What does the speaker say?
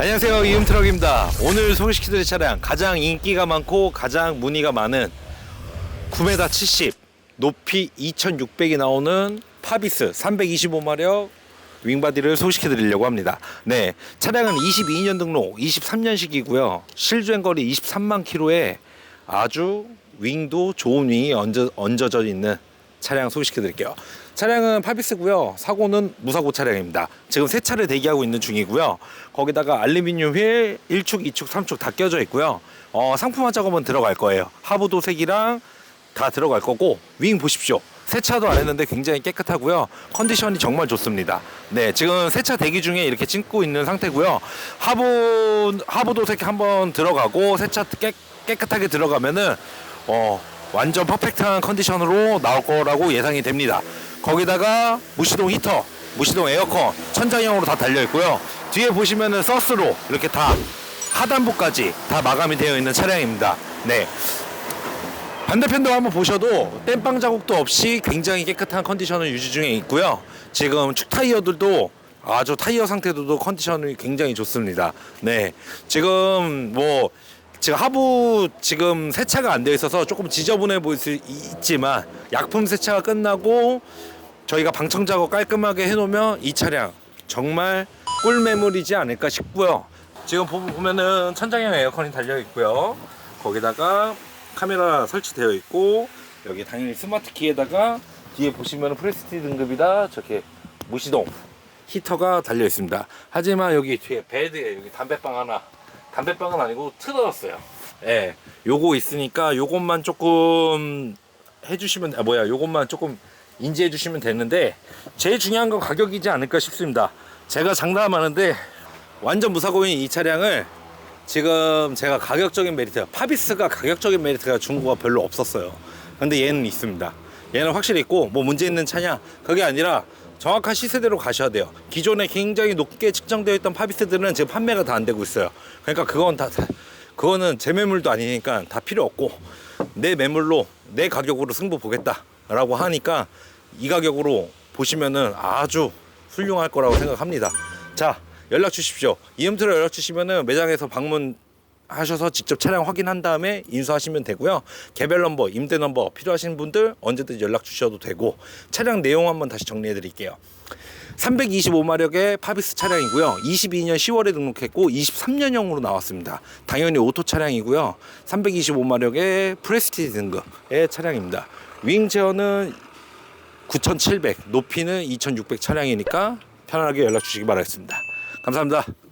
안녕하세요. 이음트럭입니다. 오늘 소개시켜드릴 차량 가장 인기가 많고 가장 문의가 많은 9m 70 높이 2600이 나오는 파비스 325마력 윙바디를 소개시켜 드리려고 합니다. 네 차량은 22년 등록 23년식이고요. 실주행 거리 23만 킬로에 아주 윙도 좋은 윙이 얹어, 얹어져 있는 차량 소개시켜 드릴게요. 차량은 파비스고요. 사고는 무사고 차량입니다. 지금 세 차를 대기하고 있는 중이고요. 거기다가 알루미늄 휠 1축, 2축, 3축 다 껴져 있고요. 어, 상품화 작업은 들어갈 거예요. 하부 도 색이랑 다 들어갈 거고 윙 보십시오. 세차도 안 했는데 굉장히 깨끗하고요. 컨디션이 정말 좋습니다. 네, 지금 세차 대기 중에 이렇게 찍고 있는 상태고요. 하부 하부 도색 한번 들어가고 세차 깨, 깨끗하게 들어가면은 어 완전 퍼펙트한 컨디션으로 나올 거라고 예상이 됩니다. 거기다가 무시동 히터, 무시동 에어컨, 천장형으로 다 달려 있고요. 뒤에 보시면은 서스로 이렇게 다 하단부까지 다 마감이 되어 있는 차량입니다. 네. 반대편도 한번 보셔도 땜빵 자국도 없이 굉장히 깨끗한 컨디션을 유지 중에 있고요. 지금 축 타이어들도 아주 타이어 상태도 컨디션이 굉장히 좋습니다. 네. 지금 뭐 지금 하부 지금 세차가 안 되어 있어서 조금 지저분해 보일 수 있지만 약품 세차가 끝나고 저희가 방청 작업 깔끔하게 해놓으면 이 차량 정말 꿀매물이지 않을까 싶고요. 지금 보- 보면은 천장형 에어컨이 달려 있고요. 거기다가 카메라 설치되어 있고 여기 당연히 스마트 키에다가 뒤에 보시면 프레스티 등급이다 저렇게 무시동 히터가 달려 있습니다. 하지만 여기 뒤에 베드에 여기 담배빵 하나 담배빵은 아니고 틀어졌어요. 예, 요거 있으니까 요것만 조금 해주시면 아 뭐야 요것만 조금 인지해 주시면 되는데 제일 중요한 건 가격이지 않을까 싶습니다. 제가 장담하는데 완전 무사고인 이 차량을 지금 제가 가격적인 메리트 파비스가 가격적인 메리트가 중고가 별로 없었어요. 근데 얘는 있습니다. 얘는 확실히 있고 뭐 문제 있는 차냐 그게 아니라 정확한 시세대로 가셔야 돼요. 기존에 굉장히 높게 측정되어 있던 파비스들은 지금 판매가 다 안 되고 있어요. 그러니까 그건 다 다- 그거는 제 매물도 아니니까 다 필요 없고 내 매물로 내 가격으로 승부 보겠다라고 하니까 이 가격으로 보시면은 아주 훌륭할 거라고 생각합니다. 자 연락 주십시오. 이음트로 연락 주시면은 매장에서 방문 하셔서 직접 차량 확인한 다음에 인수하시면 되고요. 개별 넘버, 임대 넘버 필요하신 분들 언제든지 연락 주셔도 되고 차량 내용 한번 다시 정리해 드릴게요. 325마력의 파비스 차량이고요. 22년 10월에 등록했고 23년형으로 나왔습니다. 당연히 오토 차량이고요. 325마력의 프레스티지 등급의 차량입니다. 윙 제어는 9,700, 높이는 2,600 차량이니까 편안하게 연락 주시기 바라겠습니다. 감사합니다.